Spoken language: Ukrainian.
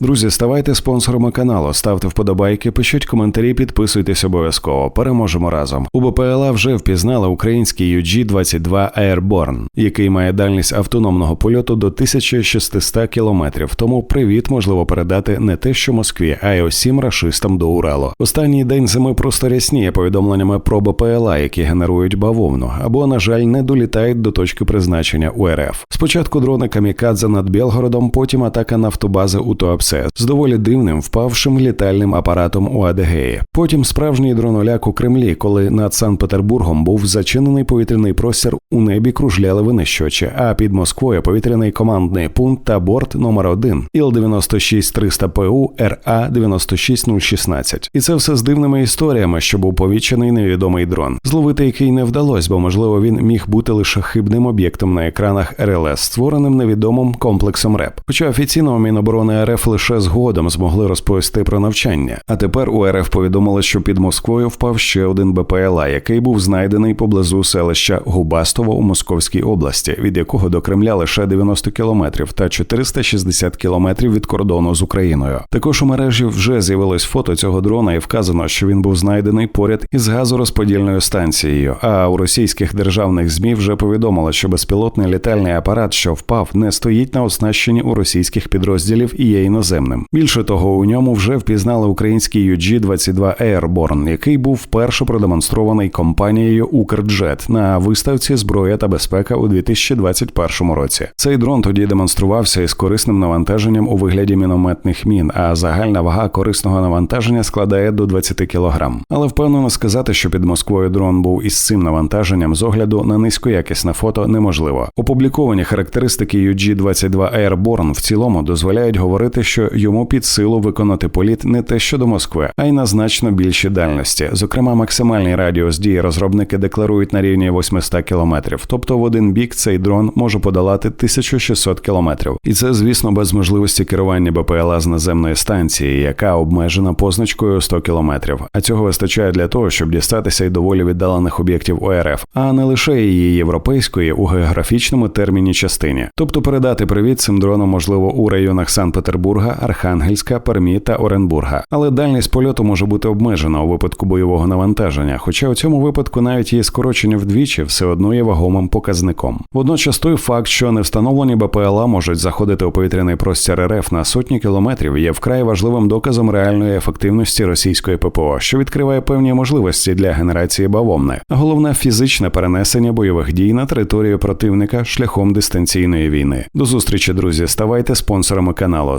Друзі, ставайте спонсорами каналу, ставте вподобайки, пишіть коментарі, підписуйтесь обов'язково. Переможемо разом. У БПЛА вже впізнали український UG-22 Airborne, який має дальність автономного польоту до 1600 кілометрів. Тому привіт можливо передати не те, що Москві, а й усім рашистам до Уралу. Останній день зими просто рясніє повідомленнями про БПЛА, які генерують бавовну, або, на жаль, не долітають до точки призначення у РФ. Спочатку дрони Камікадзе над Білгородом, потім атака нафтобази у Туапсе з доволі дивним впавшим літальним апаратом у Адегеї. Потім справжній дроноляк у Кремлі, коли над Санкт-Петербургом був зачинений повітряний простір, у небі кружляли винищувачі, а під Москвою повітряний командний пункт та борт номер 1 іл 96 300 ПУ РА 96016 І це все з дивними історіями, що був повічений невідомий дрон, зловити який не вдалося, бо можливо він міг бути лише хибним об'єктом на екранах РЛС, створеним невідомим комплексом РЕП. Хоча офіційно Міноборони РФ лише згодом змогли розповісти про навчання. А тепер у РФ повідомили, що під Москвою впав ще один БПЛА, який був знайдений поблизу селища Губастово у Московській області, від якого до Кремля лише 90 кілометрів та 460 кілометрів від кордону з Україною. Також у мережі вже з'явилось фото цього дрона, і вказано, що він був знайдений поряд із газорозподільною станцією. А у російських державних змі вже повідомили, що безпілотний літальний апарат, що впав, не стоїть на оснащенні у російських підрозділів і є іноземним. Більше того, у ньому вже впізнали український UG-22 Airborne, який був вперше продемонстрований компанією Укрджет на виставці зброя та безпека у 2021 році. Цей дрон тоді демонструвався із корисним навантаженням у вигляді мінометних мін, а загальна вага корисного навантаження складає до 20 кг. Але впевнено сказати, що під Москвою дрон був із цим навантаженням з огляду на низькоякісне фото неможливо. Опубліковані характеристики UG-22 Airborne в цілому дозволяють говорити, що йому під силу виконати політ не те що Москви, а й на значно більші дальності. Зокрема, максимальний радіус дії розробники декларують на рівні 800 кілометрів. Тобто в один бік цей дрон може подолати 1600 кілометрів. І це, звісно, без можливості керування БПЛА з наземної станції, яка обмежена позначкою 100 кілометрів. А цього вистачає для того, щоб дістатися й доволі віддалених об'єктів ОРФ, а не лише її європейської у географічному терміні частині. Тобто передати привіт цим дронам можливо у районах Санкт-Петербурга, Архангельська, Пермі та Оренбурга. Але дальність польоту може бути обмежена у випадку бойового навантаження. Хоча у цьому випадку навіть її скорочення вдвічі все одно є вагомим показником. Водночас той факт, що невстановлені БПЛА можуть заходити у повітряний простір РФ на сотні кілометрів, є вкрай важливим доказом реальної ефективності російської ППО, що відкриває певні можливості для генерації бавовни. Головне фізичне перенесення бойових дій на територію противника шляхом дистанційної війни. До зустрічі, друзі. Ставайте спонсорами каналу,